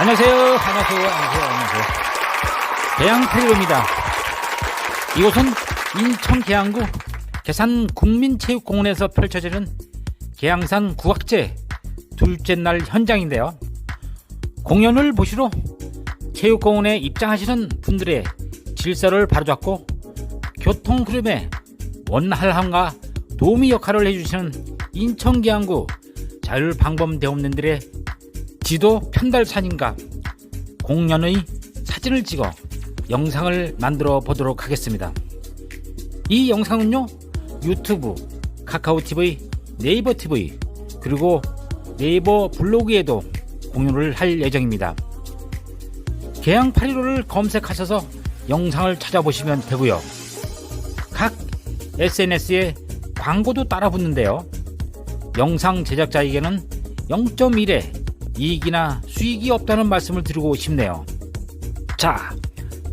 안녕하세요. 안녕하세요. 안녕하세요. 안녕하세요. 계양태리입니다. 이곳은 인천 계양구 계산 국민체육공원에서 펼쳐지는 계양산 국악제 둘째 날 현장인데요. 공연을 보시러 체육공원에 입장하시는 분들의 질서를 바로잡고 교통 흐름에 원활함과 도우미 역할을 해주시는 인천 계양구 자율방범 대원님들의 지도 편달 사진과 공연의 사진을 찍어 영상을 만들어 보도록 하겠습니다. 이 영상은요 유튜브, 카카오 TV, 네이버 TV 그리고 네이버 블로그에도 공유를 할 예정입니다. 개양 815를 검색하셔서 영상을 찾아보시면 되고요. 각 SNS에 광고도 따라 붙는데요. 영상 제작자에게는 0.1의 이익이나 수익이 없다는 말씀을 드리고 싶네요. 자,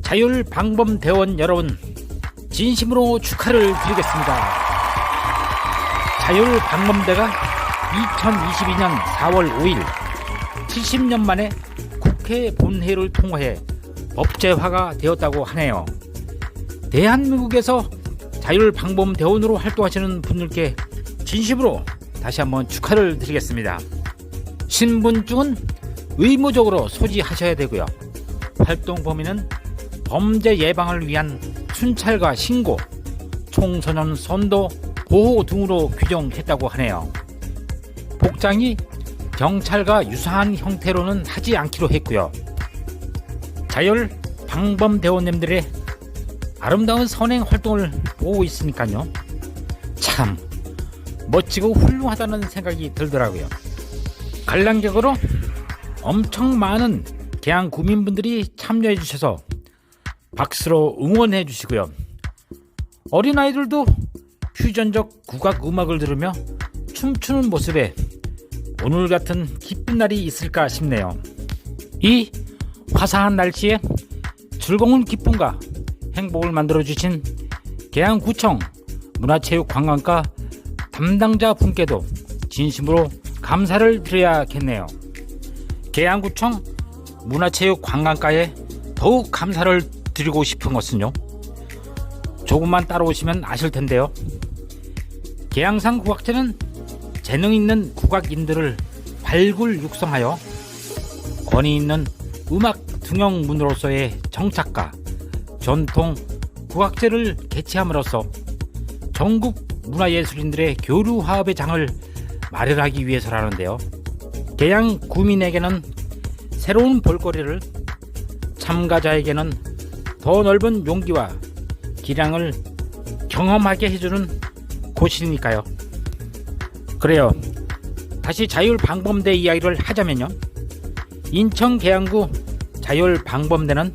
자율방범 대원 여러분, 진심으로 축하를 드리겠습니다. 자율방범대가 2022년 4월 5일 70년 만에 국회 본회의를 통과해 법제화가 되었다고 하네요. 대한민국에서 자율방범 대원으로 활동하시는 분들께 진심으로 다시 한번 축하를 드리겠습니다. 신분증은 의무적으로 소지하셔야 되고요. 활동 범위는 범죄 예방을 위한 순찰과 신고, 청소년 선도, 보호 등으로 규정했다고 하네요. 복장이 경찰과 유사한 형태로는 하지 않기로 했고요. 자율 방범 대원님들의 아름다운 선행 활동을 보고 있으니까요. 참 멋지고 훌륭하다는 생각이 들더라고요. 관람객으로 엄청 많은 개항 구민분들이 참여해 주셔서 박수로 응원해 주시고요. 어린아이들도 퓨전적 국악 음악을 들으며 춤추는 모습에 오늘 같은 기쁜 날이 있을까 싶네요. 이 화사한 날씨에 즐거운 기쁨과 행복을 만들어 주신 계양구청 문화체육관광과 담당자 분께도 진심으로 감사를 드려야겠네요. 계양구청 문화체육관광과에 더욱 감사를 드리고 싶은 것은요. 조금만 따라오시면 아실 텐데요. 계양산 국악제는 재능 있는 국악인들을 발굴 육성하여 권위 있는 음악 등용문으로서의 정착과 전통 국악제를 개최함으로써 전국 문화예술인들의 교류 화합의 장을 마련하기 위해서라는데요. 개양 구민에게는 새로운 볼거리를 참가자에게는 더 넓은 용기와 기량을 경험하게 해주는 곳이니까요. 그래요. 다시 자율방범대 이야기를 하자면요. 인천 계양구 자율방범대는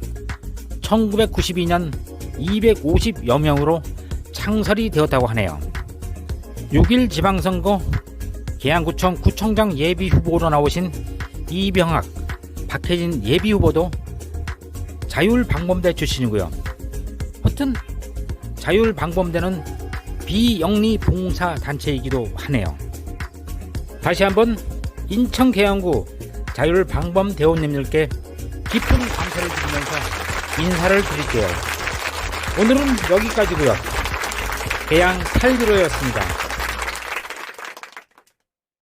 1992년 250여 명으로 창설이 되었다고 하네요. 6일 지방선거 계양구청 구청장 예비 후보로 나오신 이병학, 박혜진 예비 후보도 자율방범대 출신이고요. 하여튼 자율방범대는 비영리 봉사 단체이기도 하네요. 다시 한번 인천 계양구 자율방범 대원님들께 깊은 감사를 드리면서 인사를 드릴게요. 오늘은 여기까지고요. 계양 8기로였습니다.